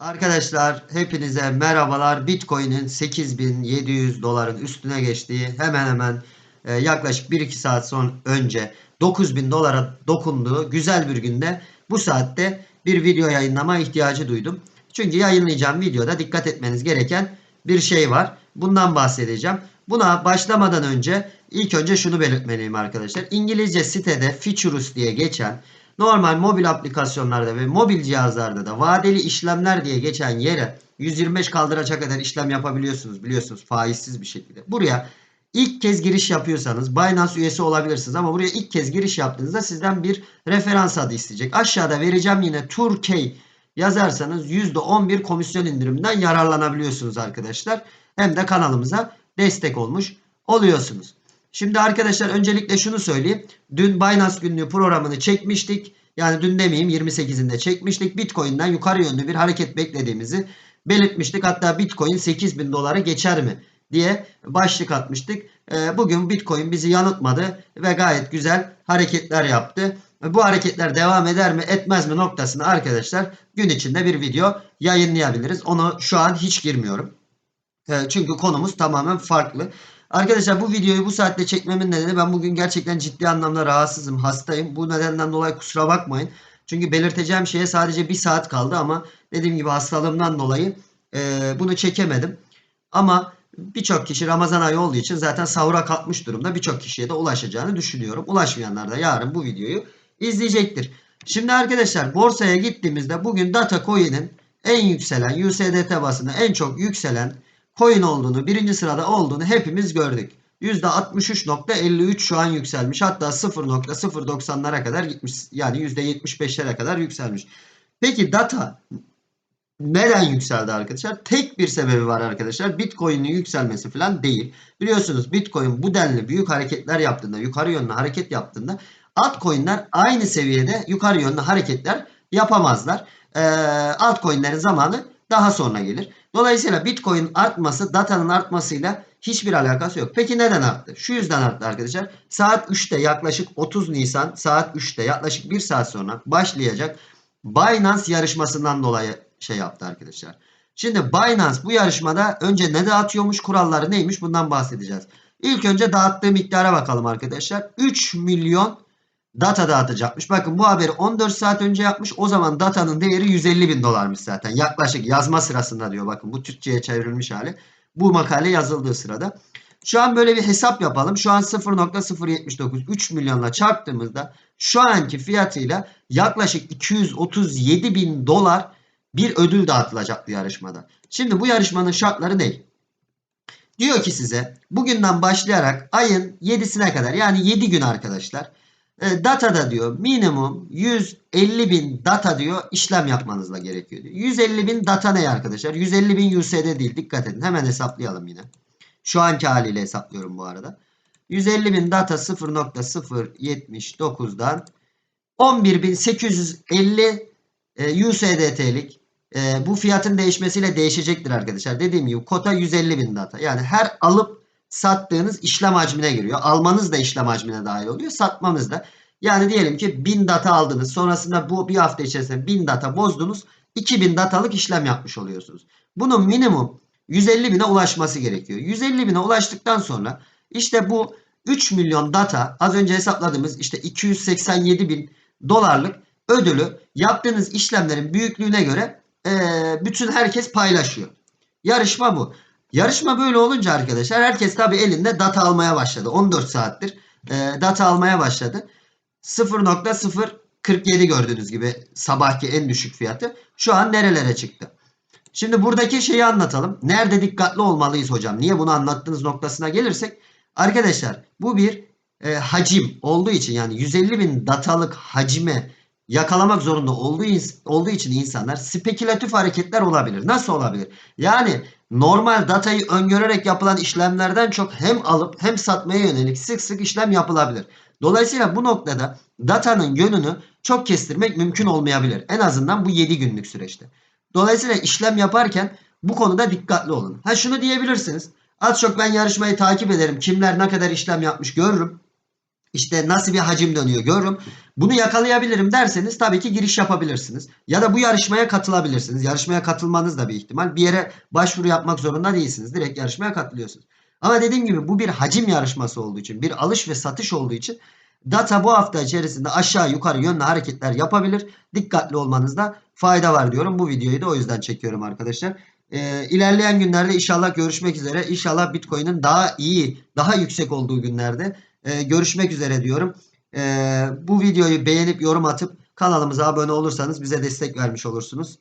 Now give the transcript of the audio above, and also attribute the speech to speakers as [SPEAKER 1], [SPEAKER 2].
[SPEAKER 1] Arkadaşlar hepinize merhabalar. Bitcoin'in 8700 doların üstüne geçtiği hemen hemen e, yaklaşık 1-2 saat son önce 9000 dolara dokunduğu güzel bir günde bu saatte bir video yayınlama ihtiyacı duydum. Çünkü yayınlayacağım videoda dikkat etmeniz gereken bir şey var. Bundan bahsedeceğim. Buna başlamadan önce ilk önce şunu belirtmeliyim arkadaşlar. İngilizce sitede Features diye geçen normal mobil aplikasyonlarda ve mobil cihazlarda da vadeli işlemler diye geçen yere 125 kaldıraça kadar işlem yapabiliyorsunuz biliyorsunuz faizsiz bir şekilde. Buraya ilk kez giriş yapıyorsanız Binance üyesi olabilirsiniz ama buraya ilk kez giriş yaptığınızda sizden bir referans adı isteyecek. Aşağıda vereceğim yine Turkey yazarsanız %11 komisyon indiriminden yararlanabiliyorsunuz arkadaşlar. Hem de kanalımıza destek olmuş oluyorsunuz. Şimdi arkadaşlar öncelikle şunu söyleyeyim. Dün Binance günlüğü programını çekmiştik. Yani dün demeyeyim 28'inde çekmiştik. Bitcoin'den yukarı yönlü bir hareket beklediğimizi belirtmiştik. Hatta Bitcoin 8000 doları geçer mi diye başlık atmıştık. Ee, Bugün Bitcoin bizi yanıltmadı ve gayet güzel hareketler yaptı. Bu hareketler devam eder mi etmez mi noktasını arkadaşlar gün içinde bir video yayınlayabiliriz. Onu şu an hiç girmiyorum. Ee, Çünkü konumuz tamamen farklı. Arkadaşlar bu videoyu bu saatte çekmemin nedeni ben bugün gerçekten ciddi anlamda rahatsızım, hastayım. Bu nedenden dolayı kusura bakmayın. Çünkü belirteceğim şeye sadece bir saat kaldı ama dediğim gibi hastalığımdan dolayı e, bunu çekemedim. Ama birçok kişi Ramazan ayı olduğu için zaten sahura kalkmış durumda. Birçok kişiye de ulaşacağını düşünüyorum. Ulaşmayanlar da yarın bu videoyu izleyecektir. Şimdi arkadaşlar borsaya gittiğimizde bugün Data en yükselen USDT basını en çok yükselen coin olduğunu, birinci sırada olduğunu hepimiz gördük. %63.53 şu an yükselmiş. Hatta 0.090'lara kadar gitmiş. Yani %75'lere kadar yükselmiş. Peki data neden yükseldi arkadaşlar? Tek bir sebebi var arkadaşlar. Bitcoin'in yükselmesi falan değil. Biliyorsunuz Bitcoin bu denli büyük hareketler yaptığında, yukarı yönlü hareket yaptığında altcoin'ler aynı seviyede yukarı yönlü hareketler yapamazlar. Ee, altcoin'lerin zamanı daha sonra gelir. Dolayısıyla Bitcoin artması datanın artmasıyla hiçbir alakası yok. Peki neden arttı? Şu yüzden arttı arkadaşlar. Saat 3'te yaklaşık 30 Nisan saat 3'te yaklaşık 1 saat sonra başlayacak Binance yarışmasından dolayı şey yaptı arkadaşlar. Şimdi Binance bu yarışmada önce ne dağıtıyormuş kuralları neymiş bundan bahsedeceğiz. İlk önce dağıttığı miktara bakalım arkadaşlar. 3 milyon data dağıtacakmış. Bakın bu haberi 14 saat önce yapmış. O zaman datanın değeri 150 bin dolarmış zaten. Yaklaşık yazma sırasında diyor. Bakın bu Türkçe'ye çevrilmiş hali. Bu makale yazıldığı sırada. Şu an böyle bir hesap yapalım. Şu an 0.079 3 milyonla çarptığımızda şu anki fiyatıyla yaklaşık 237 bin dolar bir ödül dağıtılacak bu yarışmada. Şimdi bu yarışmanın şartları ne? Diyor ki size bugünden başlayarak ayın 7'sine kadar yani 7 gün arkadaşlar e, datada diyor minimum 150 bin data diyor işlem yapmanızla gerekiyor diyor. 150 bin data ne arkadaşlar? 150 bin USD değil dikkat edin hemen hesaplayalım yine. Şu anki haliyle hesaplıyorum bu arada. 150 bin data 0.079'dan 11.850 e, USDT'lik e, bu fiyatın değişmesiyle değişecektir arkadaşlar. Dediğim gibi kota 150 bin data. Yani her alıp sattığınız işlem hacmine giriyor. Almanız da işlem hacmine dahil oluyor. Satmanız da. Yani diyelim ki 1000 data aldınız. Sonrasında bu bir hafta içerisinde 1000 data bozdunuz. 2000 datalık işlem yapmış oluyorsunuz. Bunun minimum 150 bine ulaşması gerekiyor. 150 bine ulaştıktan sonra işte bu 3 milyon data az önce hesapladığımız işte 287 bin dolarlık ödülü yaptığınız işlemlerin büyüklüğüne göre ee, bütün herkes paylaşıyor. Yarışma bu. Yarışma böyle olunca arkadaşlar herkes tabi elinde data almaya başladı. 14 saattir e, data almaya başladı. 0.047 gördüğünüz gibi sabahki en düşük fiyatı. Şu an nerelere çıktı? Şimdi buradaki şeyi anlatalım. Nerede dikkatli olmalıyız hocam? Niye bunu anlattığınız noktasına gelirsek. Arkadaşlar bu bir e, hacim olduğu için yani 150 bin datalık hacime yakalamak zorunda olduğu, olduğu için insanlar spekülatif hareketler olabilir. Nasıl olabilir? Yani normal datayı öngörerek yapılan işlemlerden çok hem alıp hem satmaya yönelik sık sık işlem yapılabilir. Dolayısıyla bu noktada datanın yönünü çok kestirmek mümkün olmayabilir. En azından bu 7 günlük süreçte. Dolayısıyla işlem yaparken bu konuda dikkatli olun. Ha şunu diyebilirsiniz. Az çok ben yarışmayı takip ederim. Kimler ne kadar işlem yapmış görürüm. İşte nasıl bir hacim dönüyor görürüm. Bunu yakalayabilirim derseniz tabii ki giriş yapabilirsiniz. Ya da bu yarışmaya katılabilirsiniz. Yarışmaya katılmanız da bir ihtimal. Bir yere başvuru yapmak zorunda değilsiniz. Direkt yarışmaya katılıyorsunuz. Ama dediğim gibi bu bir hacim yarışması olduğu için, bir alış ve satış olduğu için data bu hafta içerisinde aşağı yukarı yönlü hareketler yapabilir. Dikkatli olmanızda fayda var diyorum. Bu videoyu da o yüzden çekiyorum arkadaşlar. Ee, ilerleyen günlerde inşallah görüşmek üzere. İnşallah Bitcoin'in daha iyi, daha yüksek olduğu günlerde e, görüşmek üzere diyorum. Ee, bu videoyu beğenip yorum atıp kanalımıza abone olursanız bize destek vermiş olursunuz.